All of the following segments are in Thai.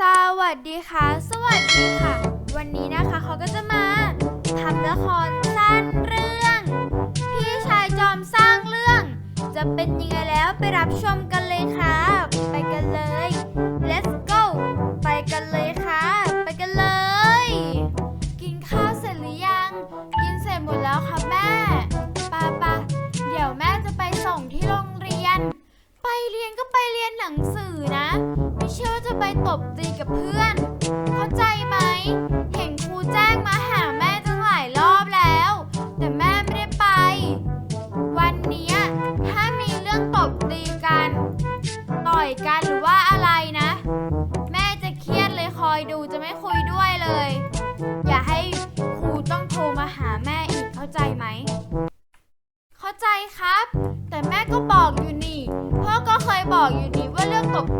สวัสดีค่ะ สวัสดีค่ะ วันนี้นะคะเขาก็จะมาทำละครสั้นเรื่อง พี่ชายจอมสร้างเรื่อง จะเป็นยังไงแล้วไปรับชมกันเลยค่ะ ไปกันเลย let's go ไปกันเลยค่ะ ไปกันเลย กินข้าวเสร็จหรือยัง กินเสร็จหมดแล้วค่ะแม่ปาปาเดี๋ยวแม่จะไปส่งที่โรงเรียน ไปเรียนก็ไปเรียนหนังสือนะ เชื่อจะไปตบตีกับเพื่อน เข้าใจไหม เห็นครูแจ้งมาหาแม่ตั้งหลายรอบแล้ว แต่แม่ไม่ได้ไป วันเนี้ยถ้ามีเรื่องตบตีกัน ต่อยกัน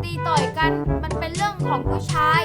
ตีต่อยกัน มันเป็นเรื่องของผู้ชาย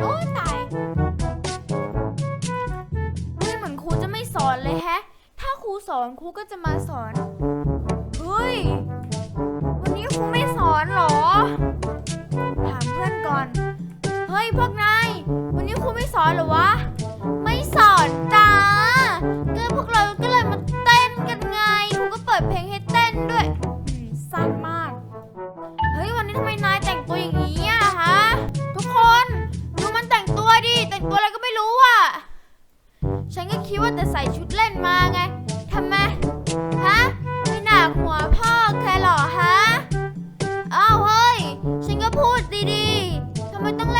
โอ้ตายไม่เหมือนครูจะไม่สอนเลยแฮะ ถ้าครูสอนครูก็จะมาสอน เฮ้ย วันนี้ครูไม่สอนเหรอ ถามเพื่อนก่อน เฮ้ยพวกนาย วันนี้ครูไม่สอนเหรอวะ ไม่สอนจ้า ก็พูดดีๆทำไมต้องเล่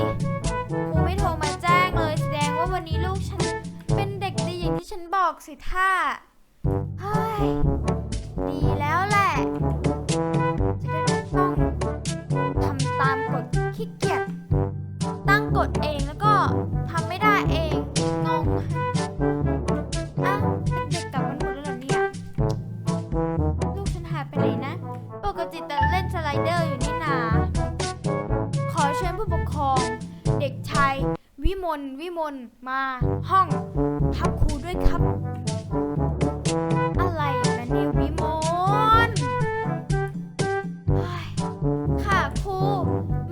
ครูไม่โทรมาแจ้งเลยแสดงว่าวันนี้ลูกฉันเป็นเด็กดีอย่างที่ฉันบอกสิท่าเฮ้ยดีแล้วแหละจะ มาห้องทับครูด้วยครับ อะไรนะนี่วิมลเฮ้ยค่ะครู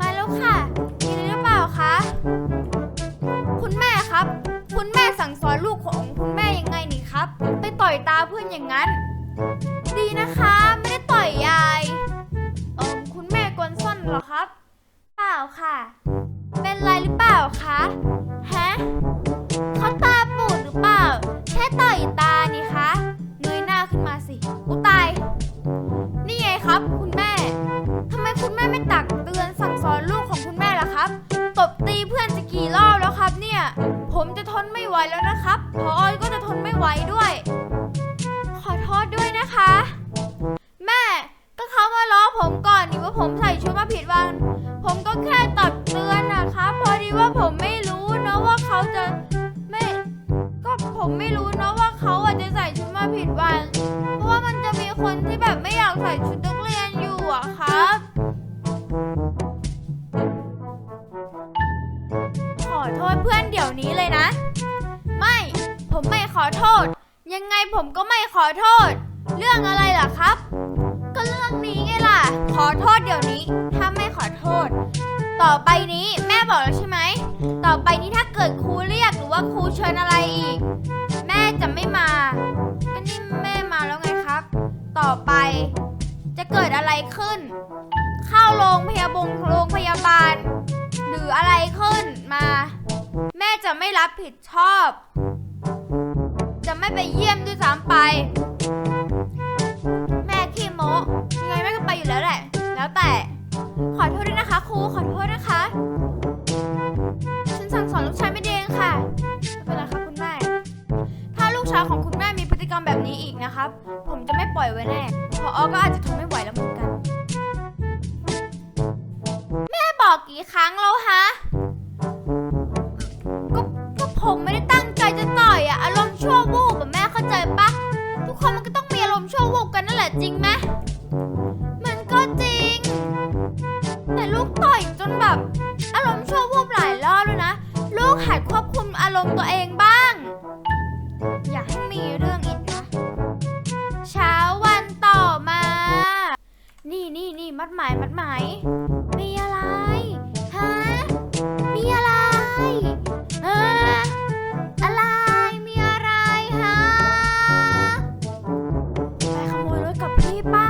มาแล้วค่ะมีอะไรหรือเปล่าคะ คุณแม่ครับ คุณแม่สั่งสอนลูกของคุณแม่ยังไงนี่ครับ ไปต่อยตาเพื่อนอย่างนั้น ดีนะคะ ไม่ได้ต่อยยายเออคุณแม่กวนส้นเหรอครับ เปล่าค่ะ เป็นไรหรือเปล่าคะ ฮะเขาตาปูดหรือเปล่า แค่ต่อยตานี่คะ เงยหน้าขึ้นมาสิอุยตาย นี่ไงครับ คุณแม่ ทำไมคุณแม่ไม่ตักเตือนสั่งสอนลูกของคุณแม่ล่ะครับ ตบตีเพื่อนจะกี่รอบแล้วครับเนี่ย ผมจะทนไม่ไหวแล้วนะครับ พอออยก็จะทนไม่ไหวด้วย ขอโทษด้วยนะคะ แม่ ก็เขามาล้อผมก่อนนี่ว่าผมใส่ อโทษเพื่อนเดี๋ยวนี้เลยนะ ไม่ ผมไม่ขอโทษ ยังไงผมก็ไม่ขอโทษ เรื่องอะไรล่ะครับ ก็เรื่องนี้ไงล่ะ ขอโทษเดี๋ยวนี้ ถ้าไม่ขอโทษ ต่อไปนี้แม่บอกแล้วใช่ไหม ต่อไปนี้ถ้าเกิดครูเรียกหรือว่าครูเชิญอะไรอีก แม่จะไม่มาก็นี่แม่มาแล้วไงครับ ต่อไปจะเกิดอะไรขึ้น เข้าโรงพยาบาลโรงพยาบาล หรืออะไรขึ้น มา แม่จะไม่รับผิดชอบ จะไม่ไปเยี่ยมด้วยซ้ำไป แม่ขี้โมยังไงแม่ก็ไปอยู่แล้วแหละ แล้วแต่ ขอโทษด้วยนะคะครูขอโทษนะคะ มัดหมายมัดหมายมีอะไรฮะมีอะไรเอออะไรมีอะไรฮะไปขโมยรถกับพี่ป้า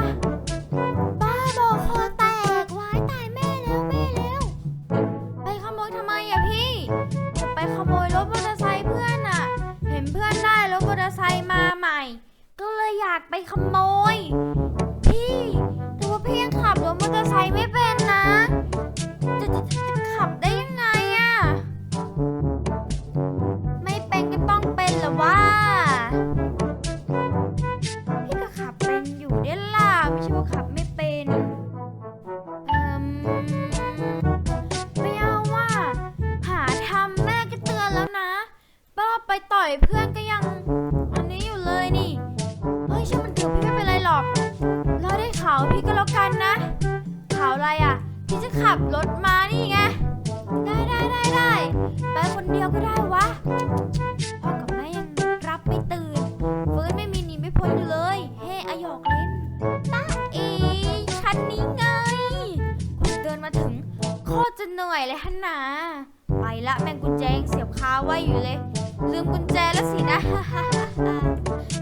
บ้าบอกคอแตกวายตายแม่แล้วแม่แล้วไปขโมยทำไมอะพี่จะไปขโมยรถมอเตอร์ไซค์เพื่อนอะเห็นเพื่อนได้รถมอเตอร์ไซค์มาใหม่ ก็เลยอยากไปขโมยพี่แต่ว่าพี่ยัง ก็ใช้ไม่เป็นนะ รถมานี่ไง ได้ได้ได้ได้ไปคนเดียวก็ได้วะ พ่อกับแม่ยังรับไม่ตื่น เฟื้นไม่มีหนีไม่พ้นอยู่เลย เฮ้อายอกเล่นตาเอฉันนี้ไงผมเดินมาถึงโคตรจะเหนื่อยเลยฮันนาไปละแม่งกุญแจยังเสียบคาไว้อยู่เลย ลืมกุญแจแล้วสินะ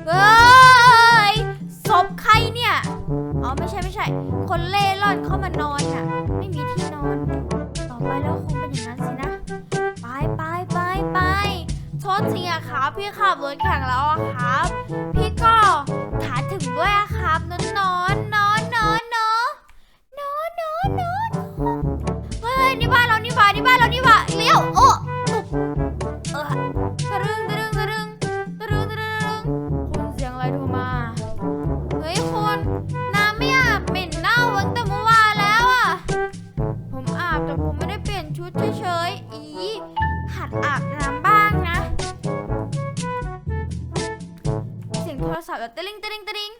เฮ้ยศพใครเนี่ย อ๋อไม่ใช่ไม่ใช่ คนเล่ร่อนเข้ามานอนน่ะ ไม่มีที่ พี่ขับรถแข่งแล้วอะครับ พี่ก็ขาถึงด้วยอะครับนอนนอนนอนนอนนอนนอนนอนนอนเฮ้ยนี่บ้านเรานี่หว่านนี่บ้านเรานี่หว่าเลี้ยวโอ้ตุบเออตะรึงตะรึงตะรึงตะรึงตะรึงคุณเสียงอะไรโทรมาเฮ้ยคุณน้ำไม่อาบเหม็นเน่าตั้งแต่เมื่อวานแล้วอะผมอาบแต่ผมไม่ได้เปลี่ยนชุดเฉยๆอีหัดอาบน้ำ ตะลิงตะลิงตะลิง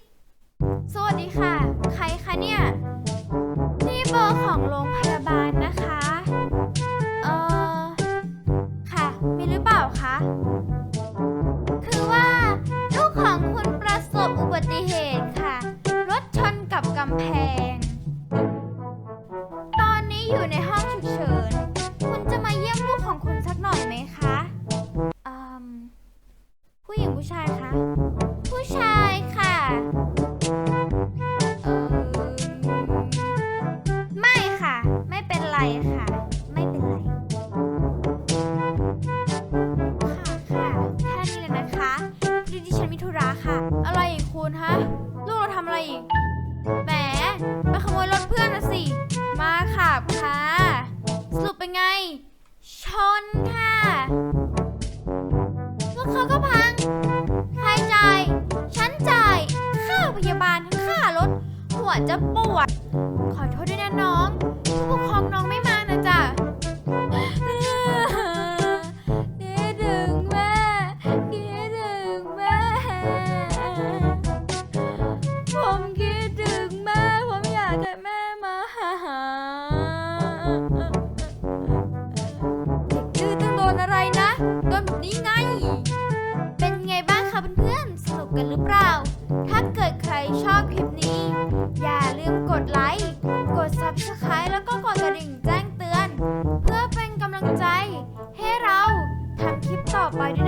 สวัสดีค่ะ ใครคะเนี่ย นี่เบอร์ของโรงพยาบาลนะคะ เออค่ะ มีหรือเปล่าคะ คือว่าลูกของคุณประสบอุบัติเหตุค่ะ รถชนกับกำแพง ตอนนี้อยู่ในห้องฉุกเฉิน คุณจะมาเยี่ยมลูกของคุณสักหน่อยไหมคะอืมผู้หญิงผู้ชายคะ ผู้ชายค่ะ ไม่ค่ะ ไม่เป็นไรค่ะ ดจะปวด ขอโทษด้วยนะน้อง ผู้ปกครองน้องไม่มานะจ๊ะคิดถึงแม่คิดถึงแม่ ผมคิดถึงแม่ ผมอยากให้แม่มา out, Biden.